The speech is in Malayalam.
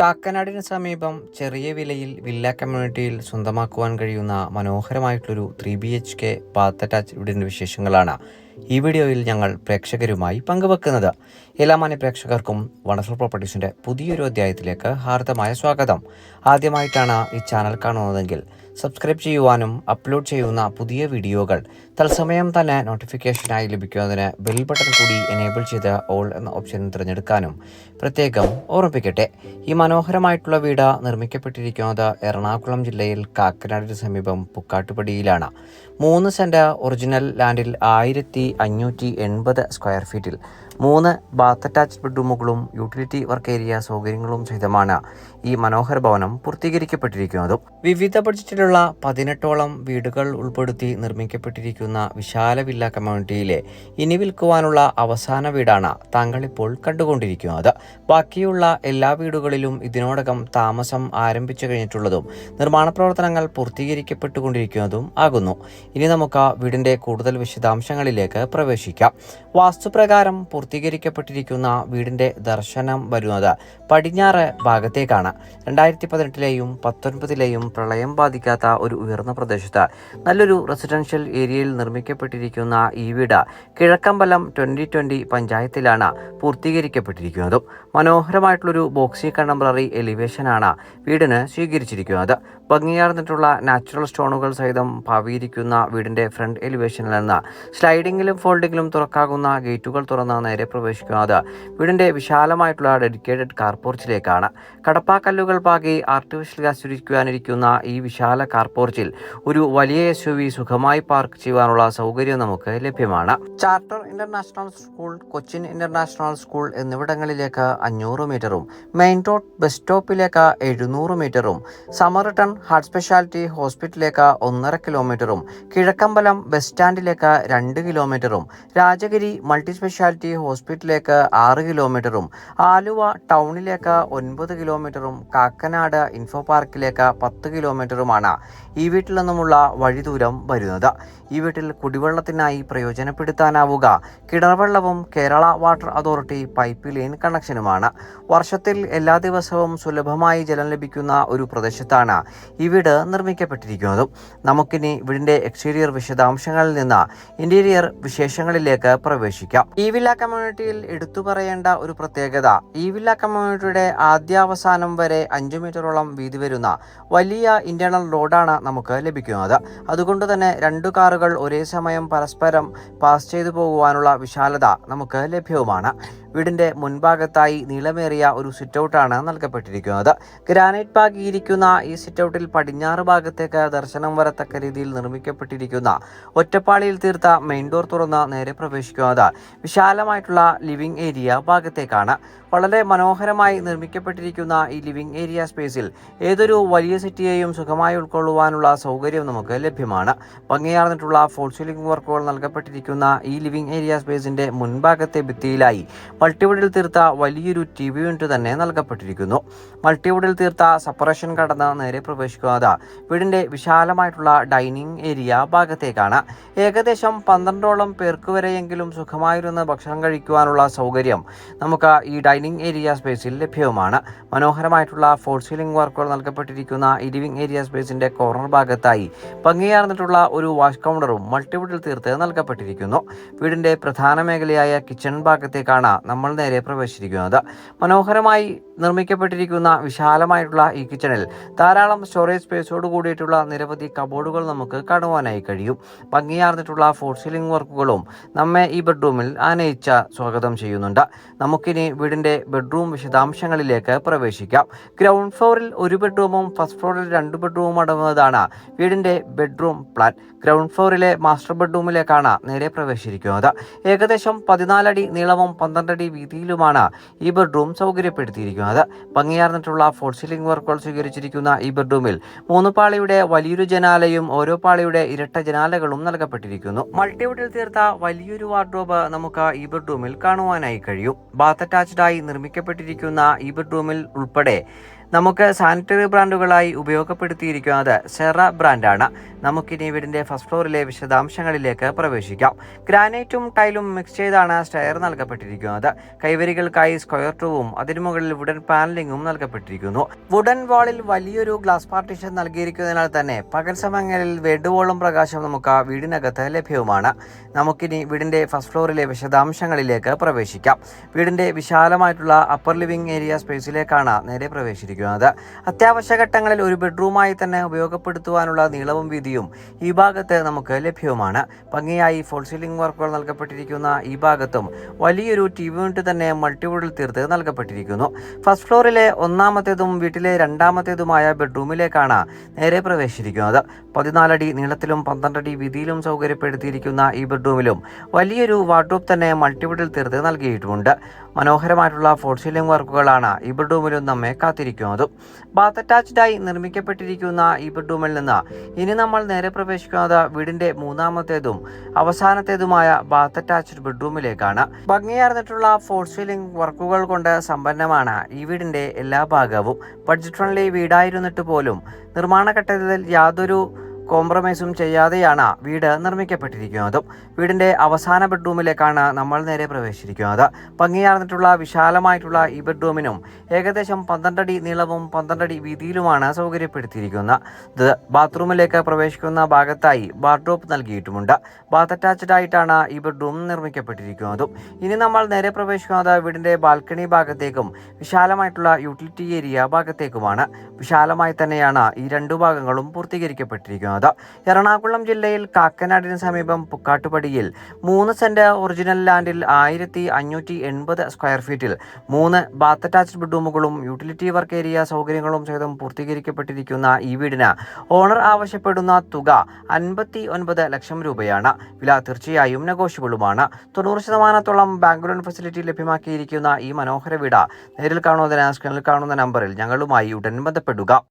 കാക്കനാടിന് സമീപം ചെറിയ വിലയിൽ വില്ല കമ്മ്യൂണിറ്റിയിൽ സ്വന്തമാക്കുവാൻ കഴിയുന്ന മനോഹരമായിട്ടുള്ളൊരു three B H K bath attach വീടിന്റെ വിശേഷങ്ങളാണ് ഈ വീഡിയോയിൽ ഞങ്ങൾ പ്രേക്ഷകരുമായി പങ്കുവെക്കുന്നത്. എല്ലാ മാന്യ പ്രേക്ഷകർക്കും വണ്ടർഫുൾ പ്രോപ്പർട്ടീസിന്റെ പുതിയൊരു അധ്യായത്തിലേക്ക് ഹാർദമായ സ്വാഗതം. ആദ്യമായിട്ടാണ് ഈ ചാനൽ കാണുന്നതെങ്കിൽ സബ്സ്ക്രൈബ് ചെയ്യുവാനും അപ്ലോഡ് ചെയ്യുന്ന പുതിയ വീഡിയോകൾ തത്സമയം തന്നെ നോട്ടിഫിക്കേഷനായി ലഭിക്കുന്നതിന് ബെൽ ബട്ടൺ കൂടി എനേബിൾ ചെയ്ത് ഓൾ എന്ന ഓപ്ഷൻ തിരഞ്ഞെടുക്കാനും പ്രത്യേകം ഓർമ്മിപ്പിക്കട്ടെ. ഈ മനോഹരമായിട്ടുള്ള വീട് നിർമ്മിക്കപ്പെട്ടിരിക്കുന്നത് എറണാകുളം ജില്ലയിൽ കാക്കനാടിന് സമീപം പുക്കാട്ടുപടിയിലാണ്. മൂന്ന് സെന്റ് ഒറിജിനൽ ലാൻഡിൽ ആയിരത്തി അഞ്ഞൂറ്റി എൺപത് സ്ക്വയർ ഫീറ്റിൽ മൂന്ന് ബാത്ത് അറ്റാച്ച്ഡ് ബെഡ്റൂമുകളും യൂട്ടിലിറ്റി വർക്ക് ഏരിയ സൗകര്യങ്ങളും സഹിതമാണ് ഈ മനോഹര ഭവനം പൂർത്തീകരിക്കപ്പെട്ടിരിക്കുന്നതും വിവിധ ബഡ്ജറ്റിലുള്ള പതിനെട്ടോളം വീടുകൾ ഉൾപ്പെടുത്തി നിർമ്മിക്കപ്പെട്ടിരിക്കുന്ന വിശാല വില്ല കമ്മ്യൂണിറ്റിയിലെ ഇനി വിൽക്കുവാനുള്ള അവസാന വീടാണ് താങ്കൾ ഇപ്പോൾ കണ്ടുകൊണ്ടിരിക്കുന്നത്. ബാക്കിയുള്ള എല്ലാ വീടുകളിലും ഇതിനോടകം താമസം ആരംഭിച്ചു കഴിഞ്ഞിട്ടുള്ളതും നിർമ്മാണ പ്രവർത്തനങ്ങൾ പൂർത്തീകരിക്കപ്പെട്ടുകൊണ്ടിരിക്കുന്നതും ആകുന്നു. ഇനി നമുക്ക് വീടിന്റെ കൂടുതൽ വിശദാംശങ്ങളിലേക്ക് പ്രവേശിക്കാം. വാസ്തുപ്രകാരം പൂർത്തീകരിക്കപ്പെട്ടിരിക്കുന്ന വീടിന്റെ ദർശനം വരുന്നത് പടിഞ്ഞാറ് ഭാഗത്തേക്കാണ്. രണ്ടായിരത്തി പതിനെട്ടിലെയും പത്തൊൻപതിലെയും പ്രളയം ബാധിക്കാത്ത ഒരു ഉയർന്ന പ്രദേശത്ത്. നല്ലൊരു റെസിഡൻഷ്യൽ ഏരിയയിൽ നിർമ്മിക്കപ്പെട്ടിരിക്കുന്ന ഈ വീട് കിഴക്കമ്പലം ട്വന്റി ട്വന്റി പഞ്ചായത്തിലാണ് പൂർത്തീകരിക്കപ്പെട്ടിരിക്കുന്നത്. മനോഹരമായിട്ടുള്ളൊരു ബോക്സി കണ്ടംപററി എലിവേഷനാണ് വീടിന് സ്വീകരിച്ചിരിക്കുന്നത്. ഭംഗിയാർന്നിട്ടുള്ള നാച്ചുറൽ സ്റ്റോണുകൾ സഹിതം പാവിയിരിക്കുന്ന വീടിന്റെ ഫ്രണ്ട് എലിവേഷനിൽ നിന്ന് സ്ലൈഡിങ്ങിലും ഫോൾഡിങ്ങിലും തുറക്കാകുന്ന ഗേറ്റുകൾ തുറന്ന് നേരെ പ്രവേശിക്കുന്നത് വീടിന്റെ വിശാലമായിട്ടുള്ള ഡെഡിക്കേറ്റഡ് കാർപോർച്ചിലേക്കാണ്. കടപ്പാക്കല്ലുകൾ പാകി ആർട്ടിഫിഷ്യൽ ഗ്യാസ് ചുരുക്കുവാനിരിക്കുന്ന ഈ വിശാല കാർപോർച്ചിൽ ഒരു വലിയ എസ് സുഖമായി പാർക്ക് ചെയ്യുവാനുള്ള സൗകര്യം നമുക്ക് ലഭ്യമാണ്. Charter international school Cochin international school എന്നിവിടങ്ങളിലേക്ക് അഞ്ഞൂറ് മീറ്ററും മെയിൻ റോഡ് ബസ് സ്റ്റോപ്പിലേക്ക് എഴുന്നൂറ് മീറ്ററും സമർട്ടൺ ഹാർട്ട് സ്പെഷ്യാലിറ്റി ഹോസ്പിറ്റലിലേക്ക് ഒന്നര കിലോമീറ്ററും കിഴക്കമ്പലം ബസ് സ്റ്റാൻഡിലേക്ക് രണ്ട് കിലോമീറ്ററും രാജഗിരി മൾട്ടി സ്പെഷ്യാലിറ്റി ഹോസ്പിറ്റലിലേക്ക് ആറ് കിലോമീറ്ററും ആലുവ ടൗണിലേക്ക് ഒൻപത് കിലോമീറ്ററും കാക്കനാട് ഇൻഫോ പാർക്കിലേക്ക് പത്ത് കിലോമീറ്ററുമാണ് ഈ വീട്ടിൽ നിന്നുമുള്ള വഴിദൂരം വരുന്നത്. ഈ വീട്ടിൽ കുടിവെള്ളത്തിനായി പ്രയോജനപ്പെടുത്താനാവുക. കിണർവെള്ളവും Kerala water authority pipe line കണക്ഷനുമാണ്. വർഷത്തിൽ എല്ലാ ദിവസവും സുലഭമായി ജലം ലഭിക്കുന്ന ഒരു പ്രദേശത്താണ് ഈ വീട് നിർമ്മിക്കപ്പെട്ടിരിക്കുന്നതും നമുക്കിനി വീടിന്റെ എക്സ്റ്റീരിയർ വിശദാംശങ്ങളിൽ നിന്ന് ഇന്റീരിയർ വിശേഷങ്ങളിലേക്ക് പ്രവേശിക്കാം. ഈ വില്ല കമ്മ്യൂണിറ്റിയിൽ എടുത്തു പറയേണ്ട ഒരു പ്രത്യേകത ഈ വില്ല കമ്മ്യൂണിറ്റിയുടെ ആദ്യാവസാനം വരെ അഞ്ചു മീറ്ററോളം വീതി വരുന്ന വലിയ ഇന്റേണൽ റോഡാണ് നമുക്ക് ലഭിക്കുന്നത്. അതുകൊണ്ട് തന്നെ രണ്ടു കാറുകൾ ഒരേ സമയം പരസ്പരം പാസ് ചെയ്തു പോകുവാനുള്ള വിശാലത നമുക്ക് ലഭ്യവുമാണ്. വീടിന്റെ മുൻഭാഗത്തായി നീളമേറിയ ഒരു സിറ്റൗട്ടാണ് നൽകപ്പെട്ടിരിക്കുന്നത്. ഗ്രാനൈറ്റ് പാകിയിരിക്കുന്ന ഈ സിറ്റൗട്ടിൽ പടിഞ്ഞാറ് ഭാഗത്തേക്ക് ദർശനം വരത്തക്ക രീതിയിൽ നിർമ്മിക്കപ്പെട്ടിരിക്കുന്ന ഒറ്റപ്പാളിയിൽ തീർത്ത മെയിൻ ഡോർ തുറന്ന് നേരെ പ്രവേശിക്കുന്നത് വിശാലമായിട്ടുള്ള ലിവിംഗ് ഏരിയ ഭാഗത്തേക്കാണ്. വളരെ മനോഹരമായി നിർമ്മിക്കപ്പെട്ടിരിക്കുന്ന ഈ ലിവിംഗ് ഏരിയ സ്പേസിൽ ഏതൊരു വലിയ സിറ്റിയെയും സുഖമായി ഉൾക്കൊള്ളുവാനുള്ള സൗകര്യം നമുക്ക് ലഭ്യമാണ്. ഭംഗിയാർന്നിട്ടുള്ള ഫോൾ സീലിംഗ് വർക്കുകൾ നൽകപ്പെട്ടിരിക്കുന്ന ഈ ലിവിംഗ് ഏരിയ സ്പേസിന്റെ മുൻഭാഗത്തെ ഭിത്തിയിലായി മൾട്ടിവുഡിൽ തീർത്ത വലിയൊരു ടി വി യൂണിറ്റ് തന്നെ നൽകപ്പെട്ടിരിക്കുന്നു. മൾട്ടിവുഡിൽ തീർത്ത സെപ്പറേഷൻ കടന്ന് നേരെ പ്രവേശിക്കുന്നത് വീടിന്റെ വിശാലമായിട്ടുള്ള ഡൈനിങ് ഏരിയ ഭാഗത്തേക്കാണ്. ഏകദേശം പന്ത്രണ്ടോളം പേർക്ക് വരെയെങ്കിലും സുഖമായിരുന്ന് ഭക്ഷണം കഴിക്കുവാനുള്ള സൗകര്യം നമുക്ക് ഈ ഡൈനിങ് ഏരിയ സ്പേസിൽ ലഭ്യവുമാണ്. മനോഹരമായിട്ടുള്ള ഫോർ സീലിംഗ് വർക്കുകൾ നൽകപ്പെട്ടിരിക്കുന്ന ഈ ലിവിംഗ് ഏരിയ സ്പേസിന്റെ കോർണർ ഭാഗത്തായി ഭംഗിയാർന്നിട്ടുള്ള ഒരു വാഷ് കൗണ്ടറും മൾട്ടിവുഡിൽ തീർത്ത് നൽകപ്പെട്ടിരിക്കുന്നു. വീടിന്റെ പ്രധാന മേഖലയായ കിച്ചൺ ഭാഗത്തേക്കാണ് നമ്മൾ നേരെ പ്രവേശിച്ചിരിക്കുന്നത് മനോഹരമായി നിർമ്മിക്കപ്പെട്ടിരിക്കുന്ന വിശാലമായിട്ടുള്ള ഈ കിച്ചണിൽ ധാരാളം സ്റ്റോറേജ് സ്പേസോട് കൂടിയിട്ടുള്ള നിരവധി കബോർഡുകൾ നമുക്ക് കാണുവാനായി കഴിയും. ഭംഗിയാർന്നിട്ടുള്ള ഫോർ സീലിംഗ് വർക്കുകളും നമ്മെ ഈ ബെഡ്റൂമിൽ ആനയിച്ച സ്വാഗതം ചെയ്യുന്നുണ്ട്. നമുക്കിനി വീടിന്റെ ബെഡ്റൂം വിശദാംശങ്ങളിലേക്ക് പ്രവേശിക്കാം. ഗ്രൗണ്ട് ഫ്ലോറിൽ ഒരു ബെഡ്റൂമും ഫസ്റ്റ് ഫ്ലോറിൽ രണ്ട് ബെഡ്റൂമും അടങ്ങുന്നതാണ് വീടിന്റെ ബെഡ്റൂം പ്ലാൻ ഗ്രൗണ്ട് ഫ്ലോറിലെ മാസ്റ്റർ ബെഡ്റൂമിലേക്കാണ് നേരെ പ്രവേശിക്കുന്നത് ഏകദേശം പതിനാലടി നീളവും പന്ത്രണ്ടടി വീതിയിലുമാണ് ഈ ബെഡ്റൂം സൗകര്യപ്പെടുത്തിയിരിക്കുന്നത്. ഭംഗിയാർന്നിട്ടുള്ള ഫോൾ സീലിംഗ് വർക്കുകൾ സ്വീകരിച്ചിരിക്കുന്ന ഈ ബെഡ്റൂമിൽ മൂന്ന് പാളിയുടെ വലിയൊരു ജനാലയും ഓരോ പാളിയുടെ ഇരട്ട ജനാലകളും നൽകപ്പെട്ടിരിക്കുന്നു. മൾട്ടിവുഡിൽ തീർത്ത വലിയൊരു വാർഡ്രോബ് നമുക്ക് ഈ ബെഡ്റൂമിൽ കാണുവാനായി കഴിയും. ബാത്ത് അറ്റാച്ച്ഡായി നിർമ്മിക്കപ്പെട്ടിരിക്കുന്ന ഈ ബെഡ്റൂമിൽ ഉൾപ്പെടെ നമുക്ക് സാനിറ്ററി ബ്രാൻഡുകളായി ഉപയോഗപ്പെടുത്തിയിരിക്കുന്നത് സെറ ബ്രാൻഡാണ് നമുക്കിനി വീടിന്റെ ഫസ്റ്റ് ഫ്ലോറിലെ വിശദാംശങ്ങളിലേക്ക് പ്രവേശിക്കാം. ഗ്രാനൈറ്റും ടൈലും മിക്സ് ചെയ്താണ് സ്റ്റെയർ നൽകപ്പെട്ടിരിക്കുന്നത്. കൈവരികൾക്കായി സ്ക്വയർ ടൂവും അതിനു മുകളിൽ വുഡൻ പാനലിംഗും നൽകപ്പെട്ടിരിക്കുന്നു. വുഡൻ വാളിൽ വലിയൊരു ഗ്ലാസ് പാർട്ടീഷൻ നൽകിയിരിക്കുന്നതിനാൽ തന്നെ പകൽ സമയങ്ങളിൽ വേണ്ടുവോളം പ്രകാശം നമുക്ക് വീടിനകത്ത് ലഭ്യവുമാണ്. നമുക്കിനി വീടിന്റെ ഫസ്റ്റ് ഫ്ലോറിലെ വിശദാംശങ്ങളിലേക്ക് പ്രവേശിക്കാം. വീടിന്റെ വിശാലമായിട്ടുള്ള അപ്പർ ലിവിംഗ് ഏരിയ സ്പേസിലേക്കാണ് നേരെ പ്രവേശിച്ചിരിക്കുന്നത് അത്യാവശ്യ ഘട്ടങ്ങളിൽ ഒരു ബെഡ്റൂമായി തന്നെ ഉപയോഗപ്പെടുത്തുവാനുള്ള നീളവും വീതിയും ഈ ഭാഗത്ത് നമുക്ക് ലഭ്യവുമാണ്. ഭംഗിയായി ഫോൾ സീലിംഗ് വർക്കുകൾ നൽകപ്പെട്ടിരിക്കുന്ന ഈ ഭാഗത്തും വലിയൊരു ടി വി യൂണിറ്റ് തന്നെ മൾട്ടിവുഡിൽ തീർത്ത് നൽകപ്പെട്ടിരിക്കുന്നു. ഫസ്റ്റ് ഫ്ലോറിലെ ഒന്നാമത്തേതും വീട്ടിലെ രണ്ടാമത്തേതുമായ ബെഡ്റൂമിലേക്കാണ് നേരെ പ്രവേശിച്ചിരിക്കുന്നത്. പതിനാലടി നീളത്തിലും പന്ത്രണ്ടടി വീതിയിലും സൗകര്യപ്പെടുത്തിയിരിക്കുന്ന ഈ ബെഡ്റൂമിലും വലിയൊരു വാർഡ്രോബ് തന്നെ മൾട്ടിവുഡിൽ തീർത്ത് നൽകിയിട്ടുമുണ്ട്. മനോഹരമായിട്ടുള്ള ഫോർട്ട് സീലിംഗ് വർക്കുകളാണ് ഈ ബെഡ്റൂമിലും നമ്മെ കാത്തിരിക്കുന്നത്. ബാത്ത് അറ്റാച്ച്ഡായി നിർമ്മിക്കപ്പെട്ടിരിക്കുന്ന ഈ ബെഡ്റൂമിൽ നിന്ന് ഇനി നമ്മൾ നേരെ പ്രവേശിക്കുന്നത് വീടിന്റെ മൂന്നാമത്തേതും അവസാനത്തേതുമായ ബാത്ത് അറ്റാച്ച്ഡ് ബെഡ്റൂമിലേക്കാണ്. ഭംഗിയാർന്നിട്ടുള്ള ഫോർട്ട് സീലിംഗ് വർക്കുകൾ കൊണ്ട് സമ്പന്നമാണ് ഈ വീടിന്റെ എല്ലാ ഭാഗവും. ബഡ്ജറ്റ് ഫ്രണ്ട്ലി വീടായിരുന്നിട്ട് പോലും നിർമ്മാണ ഘട്ടത്തിൽ യാതൊരു കോംപ്രമൈസും ചെയ്യാതെയാണ് വീട് നിർമ്മിക്കപ്പെട്ടിരിക്കുന്നതും. വീടിന്റെ അവസാന ബെഡ്റൂമിലേക്കാണ് നമ്മൾ നേരെ പ്രവേശിച്ചിരിക്കുന്നത്. ഭംഗിയാർന്നിട്ടുള്ള വിശാലമായിട്ടുള്ള ഈ ബെഡ്റൂമിനും ഏകദേശം പന്ത്രണ്ടടി നീളവും പന്ത്രണ്ടടി വീതിയിലുമാണ് സൗകര്യപ്പെടുത്തിയിരിക്കുന്നത്. ബാത്റൂമിലേക്ക് പ്രവേശിക്കുന്ന ഭാഗത്തായി ബാർഡ്രോപ്പ് നൽകിയിട്ടുമുണ്ട്. ബാത്ത് അറ്റാച്ച്ഡ് ആയിട്ടാണ് ഈ ബെഡ്റൂം നിർമ്മിക്കപ്പെട്ടിരിക്കുന്നതും. ഇനി നമ്മൾ നേരെ പ്രവേശിക്കുന്നത് വീടിന്റെ ബാൽക്കണി ഭാഗത്തേക്കും വിശാലമായിട്ടുള്ള യൂട്ടിലിറ്റി ഏരിയ ഭാഗത്തേക്കുമാണ്. വിശാലമായി തന്നെയാണ് ഈ രണ്ടു ഭാഗങ്ങളും പൂർത്തീകരിക്കപ്പെട്ടിരിക്കുന്നത്. എറണാകുളം ജില്ലയിൽ കാക്കനാടിന് സമീപം പുക്കാട്ടുപടിയിൽ മൂന്ന് സെന്റ് ഒറിജിനൽ ലാൻഡിൽ ആയിരത്തി അഞ്ഞൂറ്റി എൺപത് സ്ക്വയർ ഫീറ്റിൽ മൂന്ന് ബാത്ത് അറ്റാച്ച്ഡ് ബെഡ്റൂമുകളും യൂട്ടിലിറ്റി വർക്ക് ഏരിയ സൗകര്യങ്ങളും സഹിതം പൂർത്തീകരിക്കപ്പെട്ടിരിക്കുന്ന ഈ വീടിന് ഓണർ ആവശ്യപ്പെടുന്ന തുക അൻപത്തി ഒൻപത് ലക്ഷം രൂപയാണ്. വില തീർച്ചയായും നെഗോഷ്യബിളുമാണ്. തൊണ്ണൂറ് ശതമാനത്തോളം ബാങ്ക് ലോൺ ഫെസിലിറ്റി ലഭ്യമാക്കിയിരിക്കുന്ന ഈ മനോഹര വീട്. നേരിൽ കാണുന്നതിന് സ്ക്രീനിൽ കാണുന്ന നമ്പറിൽ ഞങ്ങളുമായി ഉടൻ ബന്ധപ്പെടുക.